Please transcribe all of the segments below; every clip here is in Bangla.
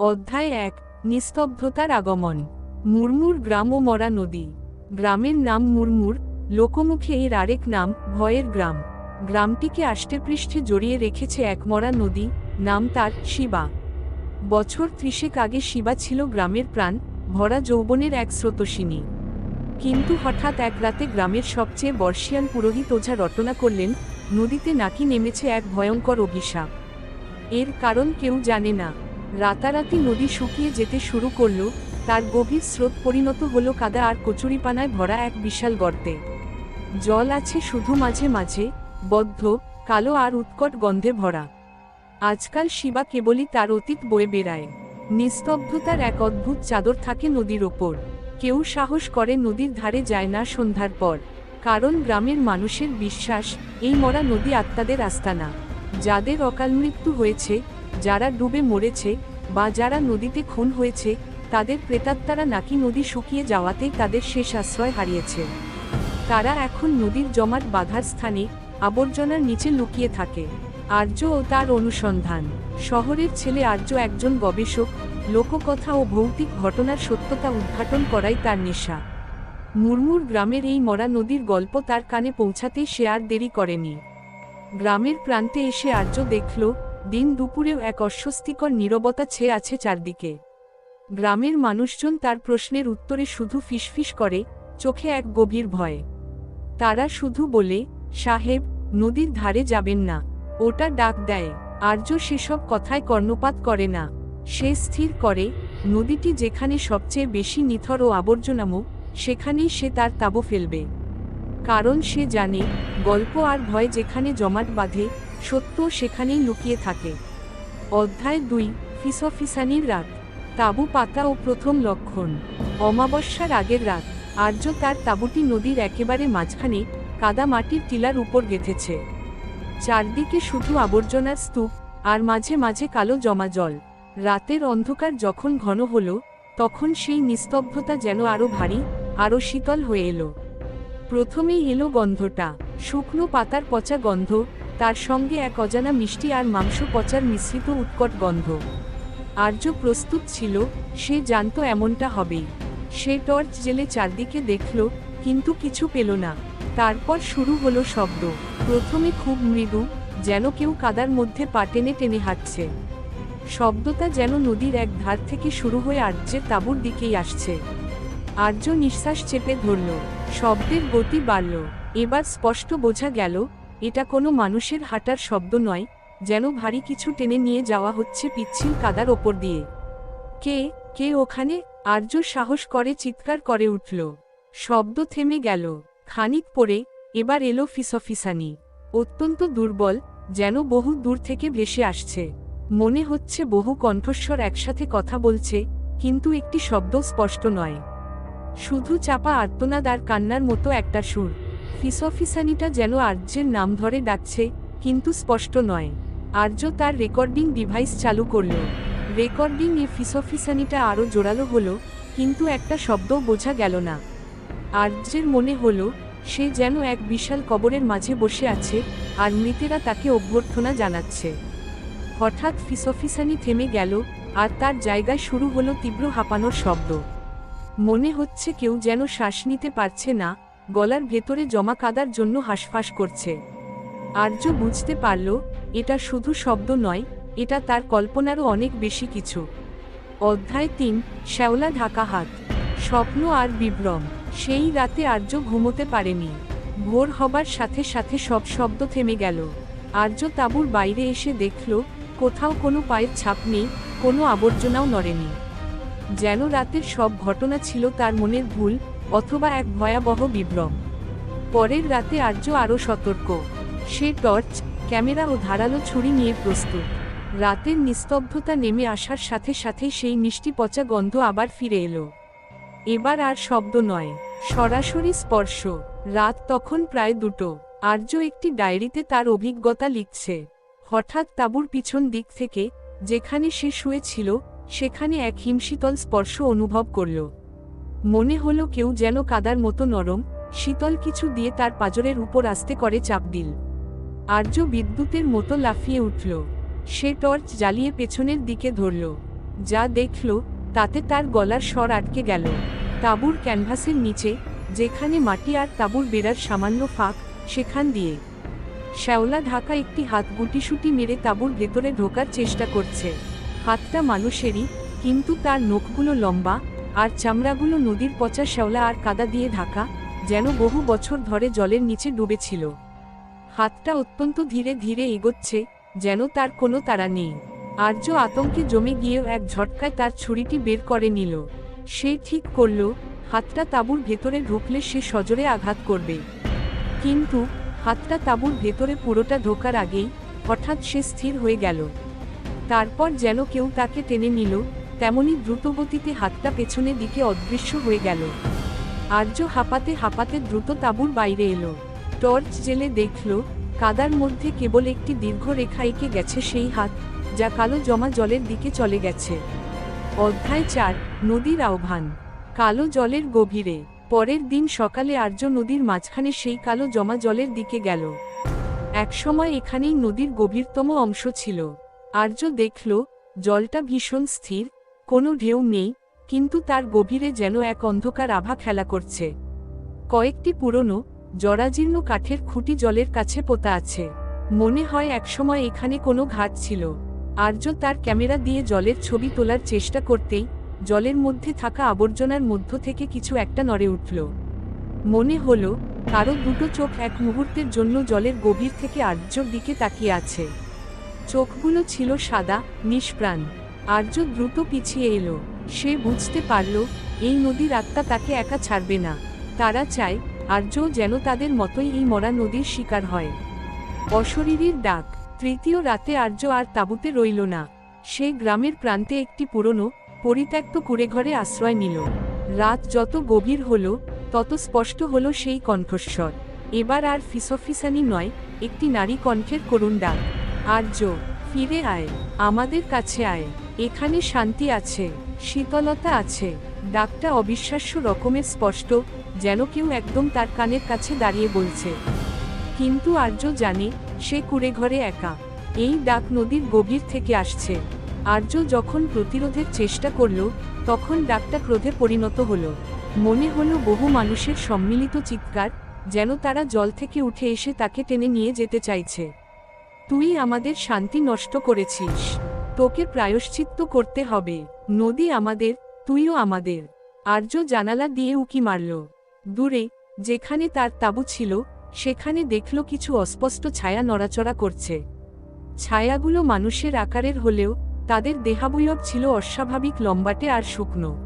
অধ্যায় এক, নিস্তব্ধতার আগমন। মুরমুর গ্রাম ও মরা নদী। গ্রামের নাম মুরমুর, লোকমুখে এর আরেক নাম ভয়ের গ্রাম। গ্রামটিকে আষ্টেপৃষ্ঠে জড়িয়ে রেখেছে এক মরা নদী, নাম তার শিবা। বছর ত্রিশেক আগে শিবা ছিল গ্রামের প্রাণ, ভরা যৌবনের এক স্রোতসিনী। কিন্তু হঠাৎ এক রাতে গ্রামের সবচেয়ে বর্ষিয়ান পুরোহিত ওঝা রটনা করলেন, নদীতে নাকি নেমেছে এক ভয়ঙ্কর অভিশাপ। এর কারণ কেউ জানে না। রাতারাতি নদী শুকিয়ে যেতে শুরু করল, তার গভীর স্রোত পরিণত হলো কাদা আর কচুরিপানায় ভরা এক বিশাল গর্তে। জল আছে শুধু মাঝে মাঝে, বদ্ধ, কালো আর উৎকট গন্ধে ভরা। আজকাল শিবা কেবলই তার অতীত বয়ে বেড়ায়। নিস্তব্ধতার এক অদ্ভুত চাদর থাকে নদীর ওপর। কেউ সাহস করে নদীর ধারে যায় না সন্ধ্যার পর। কারণ গ্রামের মানুষের বিশ্বাস, এই মরা নদী আত্মাদের আস্তানা। যাদের অকাল মৃত্যু হয়েছে যারা ডুবে মরেছে বা যারা নদীতে খুন হয়েছে, তাদের প্রেতাত্মারা নাকি নদী শুকিয়ে যাওয়াতেই তাদের শেষ আশ্রয় হারিয়েছে। তারা এখন নদীর জমাট বাধার স্থানে আবর্জনার নিচে লুকিয়ে থাকে। আর্য ও তার অনুসন্ধান। শহরের ছেলে আর্য একজন গবেষক, লোককথা ও ভৌতিক ঘটনার সত্যতা উদ্ঘাটন করাই তার নেশা। মুরমুর গ্রামের এই মরা নদীর গল্প তার কানে পৌঁছাতেই সে আর দেরি করেনি। গ্রামের প্রান্তে এসে আর্য দেখল দিন দুপুরেও এক অস্বস্তিকর নীরবতা ছেয়ে আছে চারদিকে। গ্রামের মানুষজন তার প্রশ্নের উত্তরে শুধু ফিসফিস করে, চোখে এক গভীর ভয়। তারা শুধু বলে, সাহেব, নদীর ধারে যাবেন না। ওটা ডাক দেয়। আর্য সেসব কথায় কর্ণপাত করে না। সে স্থির করে, নদীটি যেখানে সবচেয়ে বেশি নিথর ও আবর্জনামো, সেখানেই সে তার তাবু ফেলবে। কারণ সে জানে, গল্প আর ভয় যেখানে জমাট বাঁধে সত্য সেখানেই লুকিয়ে থাকে। অধ্যায় দুই, ফিসফিসানির রাত। তাবু পাতা ও প্রথম লক্ষণ। অমাবস্যার আগের রাত। আর্য তার তাঁবুটি নদীর একেবারে মাঝখানে কাদা মাটির টিলার উপর গেঁথেছে। চারদিকে শুধু আবর্জনার স্তূপ আর মাঝে মাঝে কালো জমা জল। রাতের অন্ধকার যখন ঘন হল, তখন সেই নিস্তব্ধতা যেন আরও ভারী আরও শীতল হয়ে এলো। প্রথমেই এলো গন্ধটা। শুকনো পাতার পচা গন্ধ তার সঙ্গে এক অজানা মিষ্টি আর মাংস পচার মিশ্রিত উৎকট গন্ধ। আর্য প্রস্তুত ছিল, সে জানত এমনটা হবেই। সে টর্চ জেলে চারদিকে দেখল, কিন্তু কিছু পেল না। তারপর শুরু হলো শব্দ। প্রথমে খুব মৃদু, যেন কেউ কাদার মধ্যে পা টেনে টেনে হাঁটছে। শব্দটা যেন নদীর এক ধার থেকে শুরু হয়ে আর্যের তাঁবুর দিকেই আসছে। আর্য নিঃশ্বাস চেপে ধরল। শব্দের গতি বাড়ল। এবার স্পষ্ট বোঝা গেল এটা কোনো মানুষের হাঁটার শব্দ নয়, যেন ভারী কিছু টেনে নিয়ে যাওয়া হচ্ছে পিচ্ছিল কাদার ওপর দিয়ে। কে কে ওখানে? আর্য সাহস করে চিৎকার করে উঠল। শব্দ থেমে গেল। খানিক পরে, এবার এলো ফিসফিসানি। অত্যন্ত দুর্বল, যেন বহু দূর থেকে ভেসে আসছে। মনে হচ্ছে বহু কণ্ঠস্বর একসাথে কথা বলছে, কিন্তু একটি শব্দ স্পষ্ট নয়। শুধু চাপা আর্তনাদ আর কান্নার মতো একটা সুর। ফিসফিসানিটা যেন আর্যের নাম ধরে ডাকছে, কিন্তু স্পষ্ট নয়। আর্য তার রেকর্ডিং ডিভাইস চালু করল। রেকর্ডিং এ ফিসফিসানিটা আরও জোরালো হলো, কিন্তু একটা শব্দও বোঝা গেল না। আর্যের মনে হলো, সে যেন এক বিশাল কবরের মাঝে বসে আছে, আর মৃতেরা তাকে অভ্যর্থনা জানাচ্ছে। হঠাৎ ফিসফিসানি থেমে গেল, আর তার জায়গায় শুরু হলো তীব্র হাঁপানোর শব্দ। মনে হচ্ছে কেউ যেন শ্বাস নিতে পারছে না গলার ভেতরে জমা কাদার জন্য হাঁসফাঁস করছে। আর্য বুঝতে পারল, এটা শুধু শব্দ নয়, এটা তার কল্পনারও অনেক বেশি কিছু। অধ্যায় তিন, শ্যাওলা ঢাকা হাত স্বপ্ন আর বিভ্রম। সেই রাতে আর্য ঘুমোতে পারেনি। ভোর হবার সাথে সাথে সব শব্দ থেমে গেল। আর্য তাঁবুর বাইরে এসে দেখল, কোথাও কোনো পায়ের ছাপ নেই, কোনো আবর্জনাও নড়েনি। যেন রাতের সব ঘটনা ছিল তার মনের ভুল অথবা এক ভয়াবহ বিভ্রম। পরের রাতে আর্য আরও সতর্ক। সে টর্চ, ক্যামেরা ও ধারালো ছুরি নিয়ে প্রস্তুত। রাতের নিস্তব্ধতা নেমে আসার সাথে সাথে সেই মিষ্টি পচা গন্ধ আবার ফিরে এলো। এবার আর শব্দ নয়, সরাসরি স্পর্শ। রাত তখন প্রায় দুটো। আর্য একটি ডায়েরিতে তার অভিজ্ঞতা লিখছে। হঠাৎ তাঁবুর পিছন দিক থেকে, যেখানে সে শুয়েছিল, সেখানে এক হিমশীতল স্পর্শ অনুভব করল। মনে হলো কেউ যেন কাদার মতো নরম, শীতল কিছু দিয়ে তার পাজরের উপর আস্তে করে চাপ দিল। আর্য বিদ্যুতের মতো লাফিয়ে উঠল। সে টর্চ জ্বালিয়ে পেছনের দিকে ধরল। যা দেখল, তাতে তার গলার স্বর আটকে গেল। তাঁবুর ক্যানভাসের নিচে, যেখানে মাটি আর তাঁবুর বেড়ার সামান্য ফাঁক, সেখান দিয়ে। শ্যাওলা ঢাকা একটি হাত গুটিসুটি মেরে তাঁবুর ভেতরে ঢোকার চেষ্টা করছে। হাতটা মানুষেরই, কিন্তু তার নখগুলো লম্বা আর চামড়াগুলো নদীর পচা শ্যাওলা আর কাদা দিয়ে ঢাকা, যেন বহু বছর ধরে জলের নিচে ডুবেছিল। হাতটা অত্যন্ত ধীরে ধীরে এগোচ্ছে, যেন তার কোনো তারা নেই। আর্য আতঙ্কে জমে গিয়েও এক ঝটকায় তার ছুরিটি বের করে নিল। সে ঠিক করল, হাতটা তাঁবুর ভেতরে ঢুকলে সে সজোরে আঘাত করবে। কিন্তু, হাতটা তাঁবুর ভেতরে পুরোটা ঢোকার আগেই হঠাৎ সে স্থির হয়ে গেল। তারপর যেন কেউ তাকে টেনে নিল তেমনি দ্রুতগতিতে হাতটা পেছনের দিকে অদৃশ্য হয়ে গেল। আর্য হাঁপাতে হাঁপাতে দ্রুত তাঁবুর বাইরে এলো। টর্চ জেলে দেখল, কাদার মধ্যে কেবল একটি দীর্ঘ রেখা এঁকে গেছে সেই হাত, যা কালো জমা জলের দিকে চলে গেছে। অধ্যায় চার, নদীর আহ্বান। কালো জলের গভীরে। পরের দিন সকালে আর্য নদীর মাঝখানে সেই কালো জমা জলের দিকে গেল। একসময় এখানেই নদীর গভীরতম অংশ ছিল। আর্য দেখল, জলটা ভীষণ স্থির কোনো ঢেউ নেই, কিন্তু তার গভীরে যেন এক অন্ধকার আভা খেলা করছে। কয়েকটি পুরনো, জরাজীর্ণ কাঠের খুঁটি জলের কাছে পোতা আছে। মনে হয় একসময় এখানে কোনো ঘাট ছিল। আর্য তার ক্যামেরা দিয়ে জলের ছবি তোলার চেষ্টা করতেই, জলের মধ্যে থাকা আবর্জনার মধ্য থেকে কিছু একটা নড়ে উঠল। মনে হলো, কারও দুটো চোখ এক মুহূর্তের জন্য জলের গভীর থেকে আর্যর দিকে তাকিয়ে আছে। চোখগুলো ছিল সাদা, নিষ্প্রাণ। আর্য দ্রুত পিছিয়ে এলো। সে বুঝতে পারল, এই নদীর আত্মা তাকে একা ছাড়বে না। তারা চায় আর্যও যেন তাদের মতোই এই মরা নদীর শিকার হয়। অশরীরীর ডাক। তৃতীয় রাতে আর্য আর তাঁবুতে রইল না। সে গ্রামের প্রান্তে একটি পুরনো, পরিত্যক্ত কুড়েঘরে আশ্রয় নিল। রাত যত গভীর হল, তত স্পষ্ট হল সেই কণ্ঠস্বর। এবার আর ফিসফিসানি নয়, একটি নারী কণ্ঠের করুণ ডাক। আর্য, ফিরে আয়, আমাদের কাছে আয়। এখানে শান্তি আছে, শীতলতা আছে। ডাকটা অবিশ্বাস্য রকমের স্পষ্ট, যেন কেউ একদম তার কানের কাছে দাঁড়িয়ে বলছে। কিন্তু আর্য জানে, সে কুড়ে ঘরে একা। এই ডাক নদীর গভীর থেকে আসছে। আর্য যখন প্রতিরোধের চেষ্টা করল, তখন ডাকটা ক্রোধে পরিণত হল। মনে হলো বহু মানুষের সম্মিলিত চিৎকার, যেন তারা জল থেকে উঠে এসে তাকে টেনে নিয়ে যেতে চাইছে। তুই আমাদের শান্তি নষ্ট করেছিস। তোকে প্রায়শ্চিত্ত করতে হবে। নদী আমাদের, তুইও আমাদের। আর্য জানালা দিয়ে উকি মারল। দূরে, যেখানে তার তাঁবু ছিল, সেখানে দেখল কিছু অস্পষ্ট ছায়া নড়াচড়া করছে। ছায়াগুলো মানুষের আকারের হলেও, তাদের দেহাবয়ব ছিল অস্বাভাবিক লম্বাটে আর শুকনো।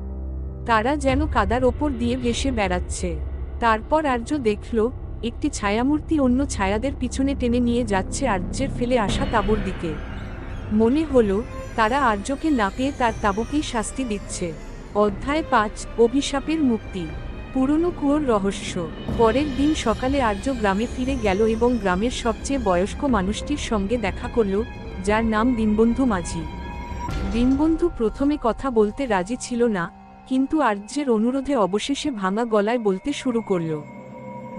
তারা যেন কাদার ওপর দিয়ে ভেসে বেড়াচ্ছে। তারপর আর্য দেখল, একটি ছায়ামূর্তি অন্য ছায়াদের পিছনে টেনে নিয়ে যাচ্ছে আর্যের ফেলে আসা তাঁবুর দিকে। মনে হলো, তারা আর্যকে না পেয়ে তার তাঁবুকেই শাস্তি দিচ্ছে। অধ্যায় পাঁচ, অভিশাপের মুক্তি। পুরনো কুয়োর রহস্য। পরের দিন সকালে আর্য গ্রামে ফিরে গেল এবং গ্রামের সবচেয়ে বয়স্ক মানুষটির সঙ্গে দেখা করল, যার নাম দীনবন্ধু মাঝি। দীনবন্ধু প্রথমে কথা বলতে রাজি ছিল না, কিন্তু আর্যের অনুরোধে অবশেষে ভাঙা গলায় বলতে শুরু করল।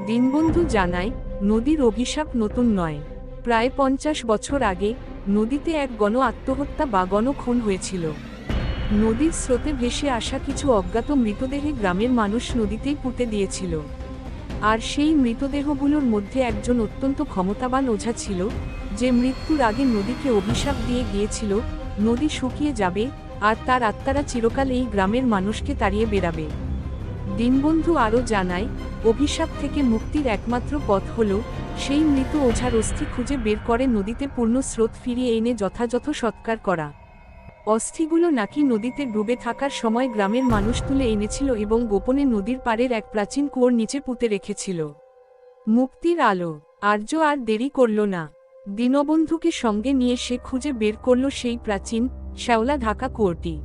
দীনবন্ধু জানায়, নদীর অভিশাপ নতুন নয়। প্রায় পঞ্চাশ বছর আগে নদীতে এক গণ আত্মহত্যা বা গণখুন হয়েছিল। নদীর স্রোতে ভেসে আসা কিছু অজ্ঞাত মৃতদেহে গ্রামের মানুষ নদীতেই পুঁতে দিয়েছিল। আর সেই মৃতদেহগুলোর মধ্যে একজন অত্যন্ত ক্ষমতাবান ওঝা ছিল, যে মৃত্যুর আগে নদীকে অভিশাপ দিয়ে গিয়েছিল, নদী শুকিয়ে যাবে, আর তার আত্মারা চিরকাল এই গ্রামের মানুষকে তাড়িয়ে বেড়াবে। দীনবন্ধু আরও জানায়, অভিশাপ থেকে মুক্তির একমাত্র পথ হল সেই মৃত ওঝার অস্থি খুঁজে বের করে নদীতে পূর্ণ স্রোত ফিরিয়ে এনে যথাযথ সৎকার করা। অস্থিগুলো নাকি নদীতে ডুবে থাকার সময় গ্রামের মানুষ তুলে এনেছিল এবং গোপনে নদীর পাড়ের এক প্রাচীন কুয়োর নিচে পুঁতে রেখেছিল। মুক্তির আলো, আর্য আর দেরি করল না। দীনবন্ধুকে সঙ্গে নিয়ে সে খুঁজে বের করল সেই প্রাচীন, শ্যাওলা ঢাকা কুয়োটি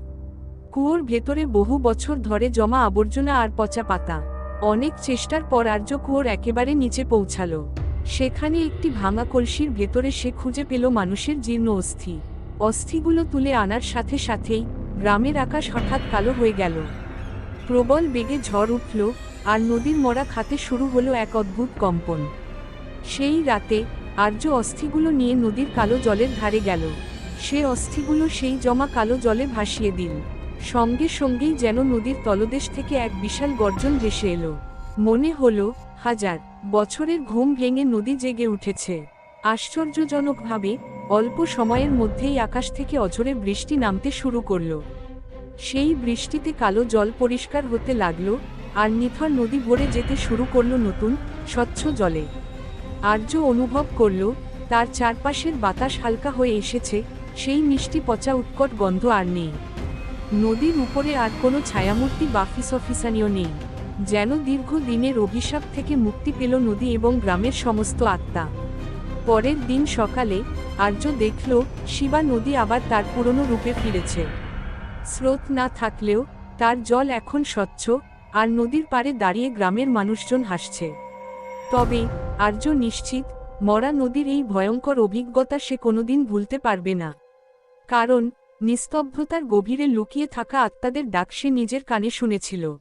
কুয়োর ভেতরে বহু বছর ধরে জমা আবর্জনা আর পচা পাতা। অনেক চেষ্টার পর আর্য কুয়োর একেবারে নিচে পৌঁছালো। সেখানে একটি ভাঙা কলসির ভেতরে সে খুঁজে পেল মানুষের জীর্ণ অস্থি। অস্থিগুলো তুলে আনার সাথে সাথেই গ্রামের আকাশ হঠাৎ কালো হয়ে গেল। প্রবল বেগে ঝড় উঠল আর নদীর মরা খাতে শুরু হলো এক অদ্ভুত কম্পন। সেই রাতে আর্য অস্থিগুলো নিয়ে নদীর কালো জলের ধারে গেল। সে অস্থিগুলো সেই জমা কালো জলে ভাসিয়ে দিল। সঙ্গে সঙ্গেই যেন নদীর তলদেশ থেকে এক বিশাল গর্জন ভেসে এলো। মনে হলো, হাজার বছরের ঘুম ভেঙে নদী জেগে উঠেছে। আশ্চর্যজনকভাবে, অল্প সময়ের মধ্যেই আকাশ থেকে অঝরে বৃষ্টি নামতে শুরু করল। সেই বৃষ্টিতে কালো জল পরিষ্কার হতে লাগল, আর নিথর নদী ভরে যেতে শুরু করল নতুন, স্বচ্ছ জলে। আর্য অনুভব করল, তার চারপাশের বাতাস হালকা হয়ে এসেছে, সেই মিষ্টি পচা উৎকট গন্ধ আর নেই। নদীর উপরে আর কোনো ছায়ামূর্তি বা ফিসফিসানিও নেই। যেন দীর্ঘ দিনের অভিশাপ থেকে মুক্তি পেল নদী এবং গ্রামের সমস্ত আত্মা। পরের দিন সকালে আর্য দেখল, শিবা নদী আবার তার পুরনো রূপে ফিরেছে। স্রোত না থাকলেও তার জল এখন স্বচ্ছ, আর নদীর পাড়ে দাঁড়িয়ে গ্রামের মানুষজন হাসছে। তবে আর্য নিশ্চিত, মরা নদীর এই ভয়ঙ্কর অভিজ্ঞতা সে কোনোদিন ভুলতে পারবে না। কারণ নিস্তব্ধতার গভীরে লুকিয়ে থাকা আত্মাদের ডাক সে নিজের কানে শুনেছিল।